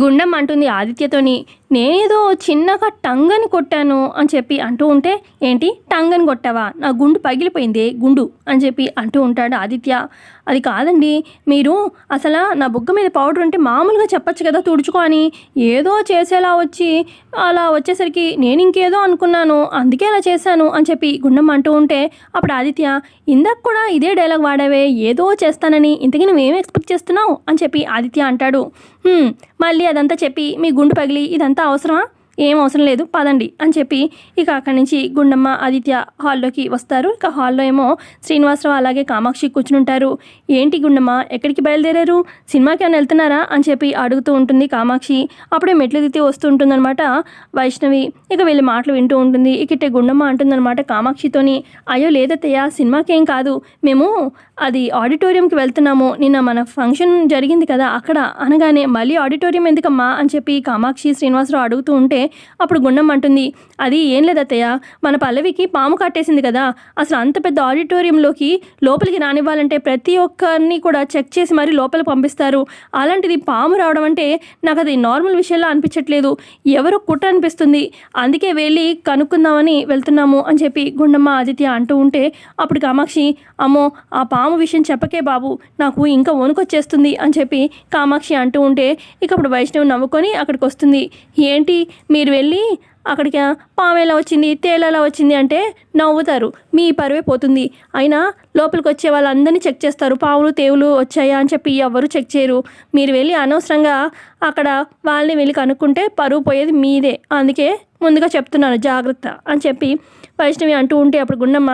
గుండం అంటుంది ఆదిత్యతోని. నేనేదో చిన్నగా టంగని కొట్టాను అని చెప్పి అంటూ ఉంటే ఏంటి? టంగని కొట్టావా? నా గుండు పగిలిపోయింది గుండు అని చెప్పి అంటూ ఉంటాడు ఆదిత్య. అది కాదండి మీరు అసలు నా బుగ్గ మీద పౌడర్ ఉంటే మామూలుగా చెప్పొచ్చు కదా తుడుచుకో అని. ఏదో చేసేలా వచ్చి అలా వచ్చేసరికి నేను ఇంకేదో అనుకున్నాను అందుకే అలా చేశాను అని చెప్పి గుండమ్మ అంటూ ఉంటే అప్పుడు ఆదిత్య ఇందాక కూడా ఇదే డైలాగ్ వాడావే ఏదో చేస్తానని ఇంతకీ నువ్వేం ఎక్స్పెక్ట్ చేస్తున్నావు? అని చెప్పి ఆదిత్య అంటాడు. మళ్ళీ అదంతా చెప్పి మీ గుండు పగిలి ఇదంతా అవసరమా? ఏం అవసరం లేదు పదండి అని చెప్పి ఇక అక్కడి నుంచి గుండమ్మ ఆదిత్య హాల్లోకి వస్తారు. ఇక హాల్లో ఏమో శ్రీనివాసరావు అలాగే కామాక్షి కూర్చుని ఉంటారు. ఏంటి గుండమ్మ ఎక్కడికి బయలుదేరారు? సినిమాకి ఏమైనా వెళ్తున్నారా? అని చెప్పి అడుగుతూ ఉంటుంది కామాక్షి. అప్పుడే మెట్లు దిత్తి వస్తూ ఉంటుందన్నమాట వైష్ణవి. ఇక వీళ్ళ మాటలు వింటూ ఉంటుంది. ఇక ఇట్టే గుండమ్మ అంటుందన్నమాట కామాక్షితోని. అయ్యో లేదత్తయ్య సినిమాకి ఏం కాదు. మేము అది ఆడిటోరియంకి వెళ్తున్నాము. నిన్న మన ఫంక్షన్ జరిగింది కదా అక్కడ అనగానే మళ్ళీ ఆడిటోరియం ఎందుకమ్మా? అని చెప్పి కామాక్షి శ్రీనివాసరావు అడుగుతూ ఉంటే అప్పుడు గుండం అంటుంది. అది ఏం లేదత్తయ్య మన పల్లవికి పాము కట్టేసింది కదా. అసలు అంత పెద్ద ఆడిటోరియంలోకి లోపలికి రానివ్వాలంటే ప్రతి ఒక్కరిని కూడా చెక్ చేసి మరీ లోపలికి పంపిస్తారు. అలాంటిది పాము రావడం అంటే నాకు అది నార్మల్ విషయంలో అనిపించట్లేదు. ఎవరో కుట్ర అనిపిస్తుంది. అందుకే వెళ్ళి కనుక్కుందామని వెళ్తున్నాము అని చెప్పి గుండమ్మ ఆదిత్య అంటూ ఉంటే అప్పుడు కామాక్షి అమ్మో ఆ పాము విషయం చెప్పకే బాబు నాకు ఇంకా వణుకొచ్చేస్తుంది అని చెప్పి కామాక్షి అంటూ ఉంటే ఇక అప్పుడు వైష్ణవి నవ్వుకొని అక్కడికి వస్తుంది. ఏంటి? మీరు వెళ్ళి అక్కడికి పాము ఎలా వచ్చింది తేలెలా వచ్చింది అంటే నవ్వుతారు. మీ పరువే పోతుంది. అయినా లోపలికి వచ్చే వాళ్ళందరినీ చెక్ చేస్తారు. పాములు తేవులు వచ్చాయా అని చెప్పి ఎవరు చెక్ చేయరు. మీరు వెళ్ళి అనవసరంగా అక్కడ వాళ్ళని వెళ్ళి కనుక్కుంటే పరువు పోయేది మీదే. అందుకే ముందుగా చెప్తున్నాను జాగ్రత్త అని చెప్పి వైష్ణవి అంటూ ఉంటే అప్పుడు గుండమ్మ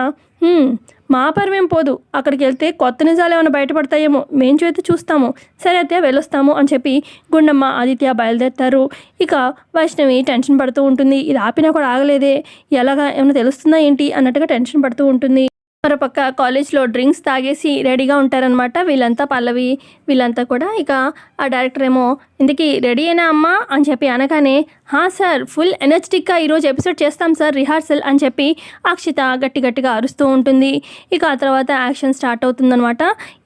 మా పరమేం పోదు. అక్కడికి వెళ్తే కొత్త నిజాలు ఏమైనా బయటపడతాయేమో. మేము చేతి చూస్తాము. సరే అయితే వెళ్ళొస్తాము అని చెప్పి గుండమ్మ ఆదిత్య బయలుదేరుతారు. ఇక వైష్ణవి టెన్షన్ పడుతూ ఉంటుంది. ఇది ఆపినా కూడా ఆగలేదే. ఎలాగా ఏమైనా తెలుస్తుందా ఏంటి అన్నట్టుగా టెన్షన్ పడుతూ ఉంటుంది. మరోపక్క కాలేజ్లో డ్రింక్స్ తాగేసి రెడీగా ఉంటారనమాట వీళ్ళంతా పల్లవి. వీళ్ళంతా కూడా ఇక ఆ డైరెక్టర్ ఏమో ఇందుకీ రెడీ అయినా అమ్మా? అని చెప్పి అనగానే హా సార్ ఫుల్ ఎనర్జెటిక్గా ఈరోజు ఎపిసోడ్ చేస్తాం సార్ రిహార్సల్ అని చెప్పి అక్షిత గట్టి గట్టిగా అరుస్తూ ఉంటుంది. ఇక ఆ తర్వాత యాక్షన్ స్టార్ట్ అవుతుందనమాట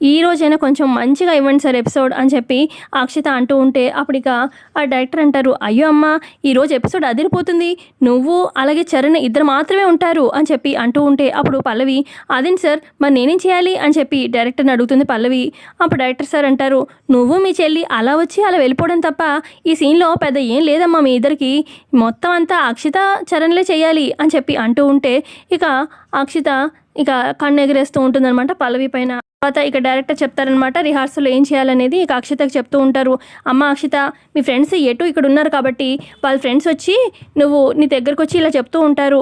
ఈ రోజైనా కొంచెం మంచిగా ఇవ్వండి సార్ ఎపిసోడ్ అని చెప్పి అక్షిత అంటూ ఉంటే అప్పుడు ఇక ఆ డైరెక్టర్ అంటారు అయ్యో అమ్మా ఈరోజు ఎపిసోడ్ అదిరిపోతుంది. నువ్వు అలాగే చరణ్ ఇద్దరు మాత్రమే ఉంటారు అని చెప్పి అంటూ ఉంటే అప్పుడు పల్లవి అదేంటి సార్ మరి నేనేం చేయాలి? అని చెప్పి డైరెక్టర్ని అడుగుతుంది పల్లవి. అప్పుడు డైరెక్టర్ సార్ అంటారు నువ్వు మీ చెల్లి అలా వచ్చి అలా వెళ్ళిపోవడం తప్ప ఈ సీన్లో పెద్ద ఏం లేదమ్మా మీ ఇద్దరికి మొత్తం అంతా అక్షిత చరణ్లే చేయాలి అని చెప్పి అంటూ ఉంటే ఇక అక్షిత ఇక కన్ను ఎగరేస్తూ ఉంటుందన్నమాట పల్లవి పైన. తర్వాత ఇక డైరెక్టర్ చెప్తారనమాట రిహార్సల్ ఏం చేయాలనేది ఇక అక్షితకు చెప్తూ ఉంటారు. అమ్మ అక్షిత మీ ఫ్రెండ్స్ ఎటు ఇక్కడ ఉన్నారు కాబట్టి వాళ్ళ ఫ్రెండ్స్ వచ్చి నువ్వు నీ దగ్గరకు వచ్చి ఇలా చెప్తూ ఉంటారు.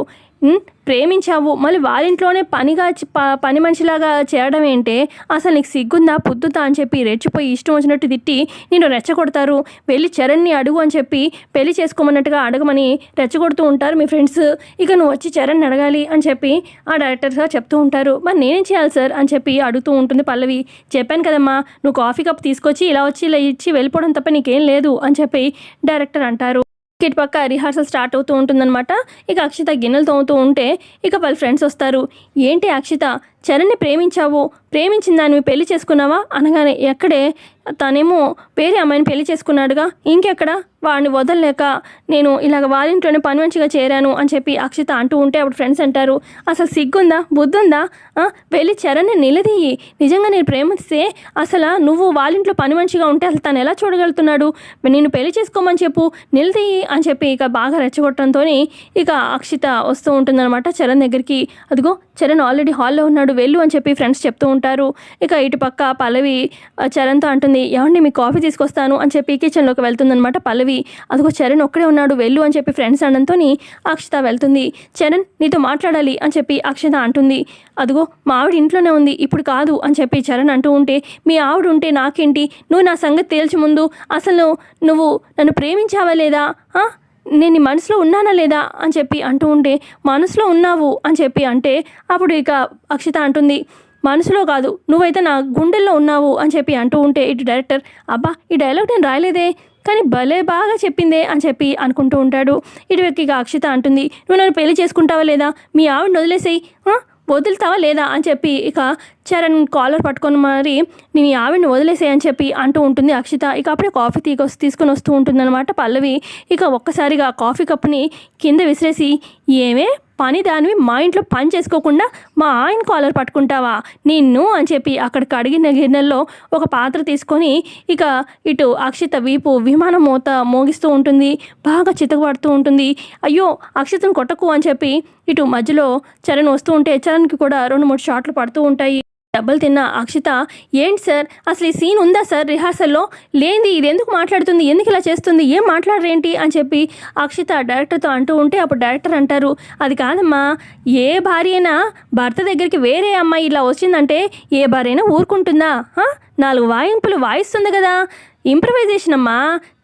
ప్రేమించావు. మళ్ళీ వాళ్ళ ఇంట్లోనే పనిగా పని మనిషిలాగా చేయడం ఏంటే? అసలు నీకు సిగ్గుందా పుద్దుతా అని చెప్పి రెచ్చిపోయి ఇష్టం వచ్చినట్టు తిట్టి నేను రెచ్చగొడతారు. వెళ్ళి చరణ్ని అడుగు అని చెప్పి పెళ్ళి చేసుకోమన్నట్టుగా అడగమని రెచ్చగొడుతూ ఉంటారు మీ ఫ్రెండ్స్. ఇక నువ్వు వచ్చి చరణ్ అడగాలి అని చెప్పి ఆ డైరెక్టర్ సార్ చెప్తూ ఉంటారు. మరి నేనేం చేయాలి సార్ అని చెప్పి అడుగుతూ ఉంటుంది పల్లవి. చెప్పాను కదమ్మా నువ్వు కాఫీ కప్ తీసుకొచ్చి ఇలా వచ్చి ఇలా ఇచ్చి వెళ్ళిపోవడం తప్ప నీకేం లేదు అని చెప్పి డైరెక్టర్ అంటారు. ఇటు పక్క రిహార్సల్ స్టార్ట్ అవుతూ ఉంటుందన్నమాట. ఇక అక్షిత గిన్నెలు తోముతూ ఉంటే ఇక వాళ్ళ ఫ్రెండ్స్ వస్తారు. ఏంటి అక్షిత? చరణ్ని ప్రేమించావు ప్రేమించిన దాన్ని పెళ్ళి చేసుకున్నావా? అనగానే ఎక్కడే? తనేమో వేరే అమ్మాయిని పెళ్ళి చేసుకున్నాడుగా. ఇంకెక్కడ? వాడిని వదలలేక నేను ఇలాగ వాళ్ళింట్లోనే పని మంచిగా చేరాను అని చెప్పి అక్షిత అంటూ ఉంటే అప్పుడు ఫ్రెండ్స్ అంటారు. అసలు సిగ్గుందా? బుద్ధుందా? వెళ్ళి చరణ్ని నిలదీయి. నిజంగా నేను ప్రేమిస్తే అసలు నువ్వు వాళ్ళింట్లో పని మంచిగా ఉంటే అసలు తను ఎలా చూడగలుగుతున్నాడు? నేను పెళ్ళి చేసుకోమని చెప్పు నిలదీయి అని చెప్పి ఇక బాగా రెచ్చగొట్టడంతో ఇక అక్షిత వస్తూ ఉంటుందన్నమాట చరణ్ దగ్గరికి. అదిగో చరణ్ ఆల్రెడీ హాల్లో ఉన్నాడు. వెళ్ళు అని చెప్పి ఫ్రెండ్స్ చెప్తూ ఉంటారు. ఇక ఇటు పక్క పల్లవి చరణ్తో అంటుంది ఏమండి మీ కాఫీ తీసుకొస్తాను అని చెప్పి కిచెన్లోకి వెళ్తుందనమాట పల్లవి. అదిగో చరణ్ ఒక్కడే ఉన్నాడు వెళ్ళు అని చెప్పి ఫ్రెండ్స్ అనడంతో అక్షిత వెళ్తుంది. చరణ్ నీతో మాట్లాడాలి అని చెప్పి అక్షిత అంటుంది. అదిగో మా ఆవిడ ఇంట్లోనే ఉంది ఇప్పుడు కాదు అని చెప్పి చరణ్ అంటూ ఉంటే మీ ఆవిడ ఉంటే నాకేంటి? నువ్వు నా సంగతి తేల్చి ముందు అసలు నువ్వు నన్ను ప్రేమించావా లేదా? నేను నీ మనసులో ఉన్నానా లేదా అని చెప్పి అంటూ ఉంటే మనసులో ఉన్నావు అని చెప్పి అంటే అప్పుడు ఇక అక్షిత అంటుంది మనసులో కాదు నువ్వైతే నా గుండెల్లో ఉన్నావు అని చెప్పి అంటూ ఉంటే ఇటు డైరెక్టర్ అబ్బా ఈ డైలాగ్ నేను రాయలేదే కానీ భలే బాగా చెప్పిందే అని చెప్పి అనుకుంటూ ఉంటాడు. ఇటువైపు ఇక అక్షిత అంటుంది నువ్వు నన్ను పెళ్ళి చేసుకుంటావా లేదా? మీ ఆవిడని వదిలేసేయి వదులుతావా లేదా? అని చెప్పి ఇక చరణ్ కాలర్ పట్టుకొని మరి నేను ఆవిడని వదిలేసేయని చెప్పి అంటూ ఉంటుంది అక్షిత. ఇక అప్పుడే కాఫీ తీకొ తీసుకొని వస్తూ ఉంటుందన్నమాట పల్లవి. ఇక ఒక్కసారిగా కాఫీ కప్ని కింద విసిరేసి ఏమే పని దానివి మా ఇంట్లో పని చేసుకోకుండా మా ఆయన కాలర్ పట్టుకుంటావా? నిన్ను అని చెప్పి అక్కడ కడిగిన గిన్నెల్లో ఒక పాత్ర తీసుకొని ఇక ఇటు అక్షిత వీపు విమానం మూత మోగిస్తూ ఉంటుంది. బాగా చితకబడుతూ ఉంటుంది. అయ్యో అక్షితను కొట్టకు అని చెప్పి ఇటు మధ్యలో చరణ్ వస్తూ ఉంటే చరణ్కి కూడా రెండు మూడు షాట్లు పడుతూ ఉంటాయి. డబ్బులు తిన్న అక్షిత ఏంటి సార్? అసలు ఈ సీన్ ఉందా సార్ రిహార్సల్లో? లేనిది ఇది ఎందుకు మాట్లాడుతుంది? ఎందుకు ఇలా చేస్తుంది? ఏం మాట్లాడరేంటి? అని చెప్పి అక్షిత డైరెక్టర్తో అంటూ ఉంటే అప్పుడు డైరెక్టర్ అంటారు అది కాదమ్మా ఏ భార్య అయినా భర్త దగ్గరికి వేరే అమ్మాయి ఇలా వచ్చిందంటే ఏ భార్య అయినా ఊరుకుంటుందా నాలుగు వాయింపులు వాయిస్తుంది కదా. ఇంప్రవైజేషన్ అమ్మా.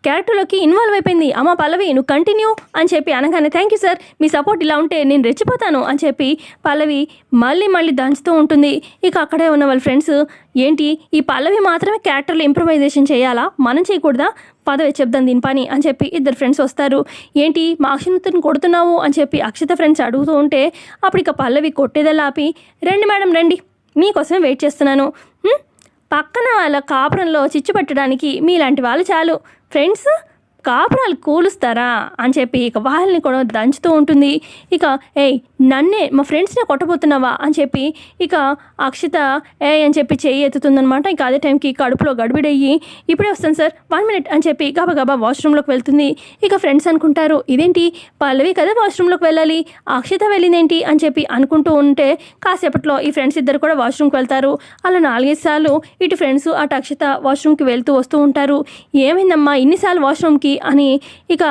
క్యారెక్టర్లోకి ఇన్వాల్వ్ అయిపోయింది. అమ్మ పల్లవి నువ్వు కంటిన్యూ అని చెప్పి అనగానే థ్యాంక్ యూ సార్ మీ సపోర్ట్ ఇలా ఉంటే నేను రెచ్చిపోతాను అని చెప్పి పల్లవి మళ్ళీ మళ్ళీ దంచుతూ ఉంటుంది. ఇక అక్కడే ఉన్న వాళ్ళ ఫ్రెండ్స్ ఏంటి? ఈ పల్లవి మాత్రమే క్యారెక్టర్లో ఇంప్రూవైజేషన్ చేయాలా? మనం చేయకూడదా? పదవి చెప్దాం దీని పని అని చెప్పి ఇద్దరు ఫ్రెండ్స్ వస్తారు. ఏంటి? మా అక్షితను కొడుతున్నావు? అని చెప్పి అక్షిత ఫ్రెండ్స్ అడుగుతూ ఉంటే అప్పుడు ఇక పల్లవి కొట్టేదల్లా ఆపి రండి మేడం రండి. మీకోసమే వెయిట్ చేస్తున్నాను. పక్కన వాళ్ళ కాపురంలో చిచ్చు పెట్టడానికి మీలాంటి వాళ్ళు చాలు. ఫ్రెండ్స్ కాపురాలు కూలుస్తారా అని చెప్పి ఇక వాళ్ళని కూడా దంచుతూ ఉంటుంది. ఇక ఏయ్ నన్నే మా ఫ్రెండ్స్నే కొట్టబోతున్నావా? అని చెప్పి ఇక అక్షిత ఏ అని చెప్పి చేయి ఎత్తుతుందనమాట ఇక అదే టైంకి కడుపులో గడిబిడయ్యి ఇప్పుడే వస్తాను సార్ వన్ మినిట్ అని చెప్పి గబా గబా వాష్రూమ్లోకి వెళ్తుంది. ఇక ఫ్రెండ్స్ అనుకుంటారు ఇదేంటి? పల్లవి కదా వాష్రూమ్లోకి వెళ్ళాలి అక్షిత వెళ్ళిందేంటి? అని చెప్పి అనుకుంటూ ఉంటే కాసేపట్లో ఈ ఫ్రెండ్స్ ఇద్దరు కూడా వాష్రూమ్కి వెళ్తారు. అలా నాలుగైదు సార్లు ఇటు ఫ్రెండ్స్ అటు అక్షిత వాష్రూమ్కి వెళ్తూ వస్తూ ఉంటారు. ఏమైందమ్మా? ఇన్నిసార్లు వాష్రూమ్కి? అని ఇక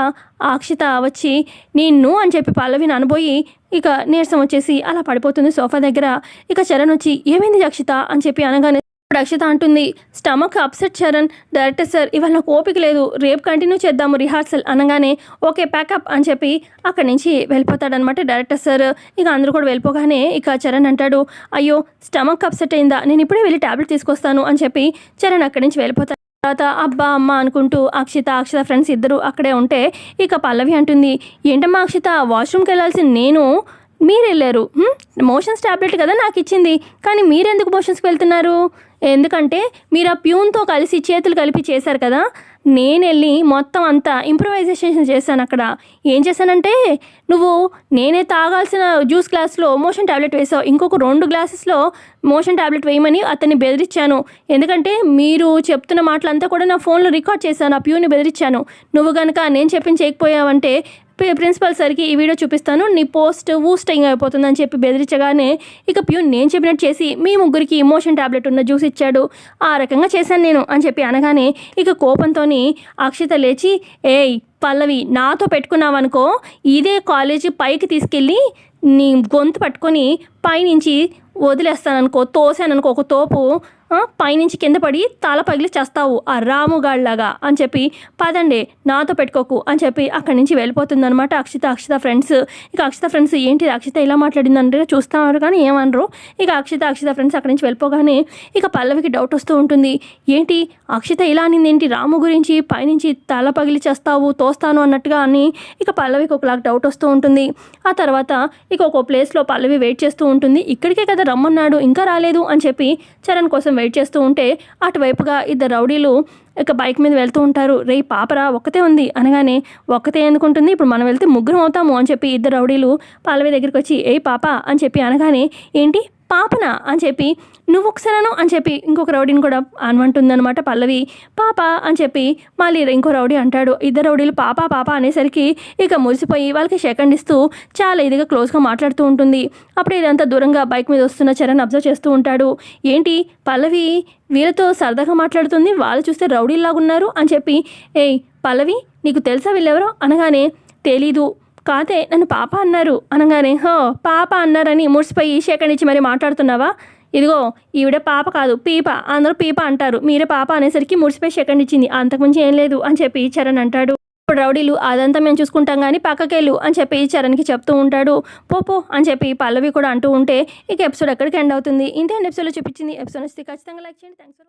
అక్షిత వచ్చి నిన్ను అని చెప్పి పల్లవిని అనబోయి ఇక నీరసం వచ్చేసి అలా పడిపోతుంది సోఫా దగ్గర. ఇక చరణ్ వచ్చి ఏమైంది అక్షిత అని చెప్పి అనగానే ఇప్పుడు అక్షిత అంటుంది stomach upset Charan director sir ఇవాళ నాకు ఓపిక లేదు రేపు కంటిన్యూ చేద్దాము రిహార్సల్ అనగానే ఓకే ప్యాకప్ అని చెప్పి అక్కడి నుంచి వెళ్ళిపోతాడనమాట డైరెక్టర్ సార్. ఇక అందరూ కూడా వెళ్ళిపోగానే ఇక చరణ్ అంటాడు అయ్యో స్టమక్ అప్సెట్ అయిందా? నేను ఇప్పుడే వెళ్ళి టాబ్లెట్ తీసుకొస్తాను అని చెప్పి చరణ్ అక్కడి నుంచి వెళ్ళిపోతాడు. తర్వాత అబ్బా అమ్మ అనుకుంటూ అక్షిత అక్షిత ఫ్రెండ్స్ ఇద్దరు అక్కడే ఉంటే ఇక పల్లవి అంటుంది ఏంటమ్మా అక్షిత వాష్రూమ్కి వెళ్ళాల్సిన నేను? మీరు వెళ్ళారు మోషన్స్ టాబ్లెట్ కదా నాకు ఇచ్చింది కానీ మీరెందుకు మోషన్స్కి వెళ్తున్నారు? ఎందుకంటే మీరు ఆ ప్యూన్తో కలిసి చేతులు కలిపి చేశారు కదా నేను వెళ్ళి మొత్తం అంతా ఇంప్రవైజేషన్ చేశాను అక్కడ. ఏం చేశానంటే నువ్వు నేనే తాగాల్సిన జ్యూస్ గ్లాస్లో మోషన్ టాబ్లెట్ వేసావు. ఇంకొక రెండు గ్లాసెస్లో మోషన్ టాబ్లెట్ వేయమని అతన్ని బెదిరించాను ఎందుకంటే మీరు చెప్తున్న మాటలంతా కూడా నా ఫోన్లో రికార్డ్ చేశాను. ఆ ప్యూని బెదిరించాను నువ్వు కనుక నేను చెప్పిన చేయకపోయావంటే ప్రిన్సిపల్ సార్కి ఈ వీడియో చూపిస్తాను. నీ పోస్ట్ ఊస్టింగ్ అయిపోతుందని చెప్పి బెదిరించగానే ఇక ప్యూన్ నేను చెప్పినట్టు చేసి మీ ముగ్గురికి ఇమోషన్ టాబ్లెట్ ఉన్న జ్యూస్ ఇచ్చాడు. ఆ రకంగా చేశాను నేను అని చెప్పి అనగానే ఇక కోపంతో అక్షిత లేచి ఏయ్ పల్లవి నాతో పెట్టుకున్నావనుకో ఇదే కాలేజీ పైకి తీసుకెళ్ళి నీ గొంతు పట్టుకొని పైనుంచి వదిలేస్తాననుకో తోసాననుకో ఒక తోపు పైనుంచి కింద పడి తల పగిలి చేస్తావు ఆ రాముగాళ్ళలాగా. అని చెప్పి పదండి నాతో పెట్టుకోకు అని చెప్పి అక్కడి నుంచి వెళ్ళిపోతుందనమాట అక్షిత. అక్షిత ఫ్రెండ్స్ ఇక అక్షిత ఫ్రెండ్స్ ఏంటి అక్షిత ఇలా మాట్లాడిందంటే చూస్తున్నారు కానీ ఏమనరు. ఇక అక్షిత అక్షిత ఫ్రెండ్స్ అక్కడి నుంచి వెళ్ళిపోగానే ఇక పల్లవికి డౌట్ వస్తూ ఉంటుంది. ఏంటి అక్షిత ఇలా అనింది ఏంటి రాము గురించి పైనుంచి తల పగిలి చేస్తావు తోస్తాను అన్నట్టుగా అని ఇక పల్లవికి ఒకలాగా డౌట్ వస్తూ ఉంటుంది. ఆ తర్వాత ఇక ఒక ప్లేస్లో పల్లవి వెయిట్ చేస్తూ ఉంటుంది. ఇక్కడికే కదా రమ్మన్నాడు ఇంకా రాలేదు అని చెప్పి చరణ్ కోసం వెయిట్ చేస్తూ ఉంటే అటువైపుగా ఇద్దరు రౌడీలు ఇక బైక్ మీద వెళ్తూ ఉంటారు. రే పాపరా ఒక్కతే ఉంది. అనగానే ఒక్కతే ఎందుకుంటుంది? ఇప్పుడు మనం వెళ్తే ముగ్గురం అవుతాము అని చెప్పి ఇద్దరు రౌడీలు పల్లవి దగ్గరికి వచ్చి ఏ పాప అని చెప్పి అనగానే ఏంటి? పాపనా అని చెప్పి నువ్వు ఒకసారను అని చెప్పి ఇంకొక రౌడీని కూడా అనమంటుందన్నమాట పల్లవి. పాప అని చెప్పి మళ్ళీ ఇంకో రౌడీ అంటాడు. ఇద్దరు రౌడీలు పాప పాప అనేసరికి ఇక మురిసిపోయి వాళ్ళకి సెకండ్ ఇస్తూ చాలా ఇదిగా క్లోజ్గా మాట్లాడుతూ ఉంటుంది. అప్పుడు ఇదంతా దూరంగా బైక్ మీద వస్తున్న చరణ్ అబ్జర్వ్ చేస్తూ ఉంటాడు. ఏంటి పల్లవి వీళ్ళతో సరదాగా మాట్లాడుతుంది? వాళ్ళు చూస్తే రౌడీలాగున్నారు అని చెప్పి ఏయ్ పల్లవి నీకు తెలుసా వీళ్ళెవరో? అనగానే తెలీదు. కాదే నన్ను పాప అన్నారు. అనగానే హో పాప అన్నారని మురిసిపోయి సెకండ్ ఇచ్చి మరి మాట్లాడుతున్నావా? ఇదిగో ఈవిడ పాప కాదు పీప. అందరూ పీప అంటారు. మీరే పాప అనేసరికి మురిసిపోయి సెకండ్ ఇచ్చింది అంతకుమించి ఏం లేదు అని చెప్పి చరణ్ అంటాడు. ఇప్పుడు రౌడీలు అదంతా మేము చూసుకుంటాం కానీ పక్కకెళ్ళు అని చెప్పి చరణ్కి చెప్తూ ఉంటాడు. పోపో అని చెప్పి పల్లవి కూడా అంటూ ఉంటే ఇక ఎపిసోడ్ ఎక్కడికి ఎండ్ అవుతుంది? ఇంతే ఎపిసోడ్లో చూపించింది. ఎపిసోడ్ వస్తే ఖచ్చితంగా లైక్ చేయండి. థ్యాంక్స్